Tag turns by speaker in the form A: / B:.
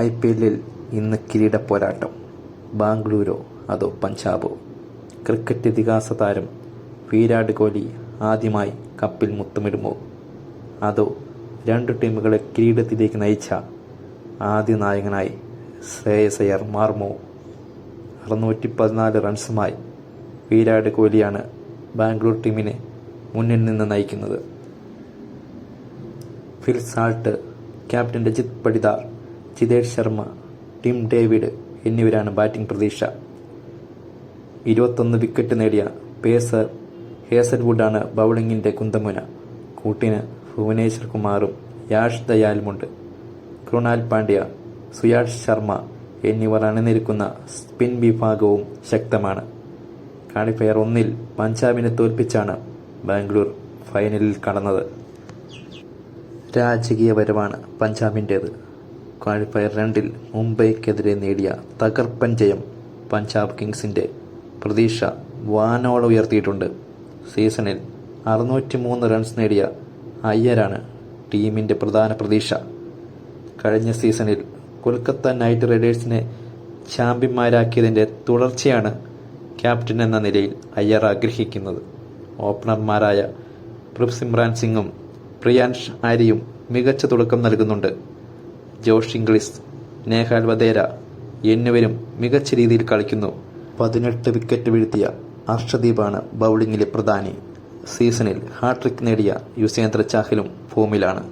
A: I P എല്ലിൽ ഇന്ന് കിരീട പോരാട്ടം ബാംഗ്ലൂരോ അതോ പഞ്ചാബോ? ക്രിക്കറ്റ് ഇതിഹാസ താരം വിരാട് കോഹ്ലി ആദ്യമായി കപ്പിൽ മുത്തമിടുമോ? അതോ രണ്ട് ടീമുകളെ കിരീടത്തിലേക്ക് നയിച്ച ആദ്യ നായകനായി ശ്രേയസ് അയ്യർ മാറുമോ? അറുന്നൂറ്റി പതിനാല് റൺസുമായി വിരാട് കോഹ്ലിയാണ് ബാംഗ്ലൂർ ടീമിനെ മുന്നിൽ നിന്ന് നയിക്കുന്നത്. Phil Salt captain Rajat Patidar Jitesh Sharma Tim David എന്നിവരാണ് ബാറ്റിംഗ് പ്രതീക്ഷ. ഇരുപത്തൊന്ന് വിക്കറ്റ് നേടിയ പേസർ ഹേസൽവുഡാണ് ബൗളിങ്ങിന്റെ കുന്തമുന. കൂട്ടിന് ഭുവനേശ്വർ കുമാറും യാഷ് ദയാലുമുണ്ട്. കൃണാൽ പാണ്ഡ്യ സുയാഷ് ശർമ്മ എന്നിവർ അണിനിരക്കുന്ന സ്പിൻ വിഭാഗവും ശക്തമാണ്. കാണിഫയർ ഒന്നിൽ പഞ്ചാബിനെ തോൽപ്പിച്ചാണ് ബാംഗ്ലൂർ ഫൈനലിൽ കടന്നത്. രാജകീയ വരവാണ് പഞ്ചാബിന്റേത് ക്വാളിഫയർ രണ്ടിൽ മുംബൈക്കെതിരെ നേടിയ തകർപ്പൻ ജയം പഞ്ചാബ് കിങ്സിന്റെ പ്രതീക്ഷ വാനോളം ഉയർത്തിയിട്ടുണ്ട്. സീസണിൽ അറുന്നൂറ്റി മൂന്ന് റൺസ് നേടിയ അയ്യരാണ് ടീമിന്റെ പ്രധാന പ്രതീക്ഷ. കഴിഞ്ഞ സീസണിൽ കൊൽക്കത്ത നൈറ്റ് റൈഡേഴ്സിനെ ചാമ്പ്യന്മാരാക്കിയതിന്റെ തുടർച്ചയാണ് ക്യാപ്റ്റൻ എന്ന നിലയിൽ അയ്യർ ആഗ്രഹിക്കുന്നത്. ഓപ്പണർമാരായ പൃഥ്വിസിമ്രാൻ സിംഗും പ്രിയാൻഷ് ആര്യയും മികച്ച തുടക്കം നൽകുന്നുണ്ട്. ജോഷ് ഇംഗ്ലിസ് നേഹാൽ വദേര എന്നിവരും മികച്ച രീതിയിൽ കളിക്കുന്നു. പതിനെട്ട് വിക്കറ്റ് വീഴ്ത്തിയ അർഷദീപാണ് ബൗളിങ്ങിലെ പ്രധാനി. സീസണിൽ ഹാട്രിക് നേടിയ യുസേന്ദ്ര ചാഹലും ഫോമിലാണ്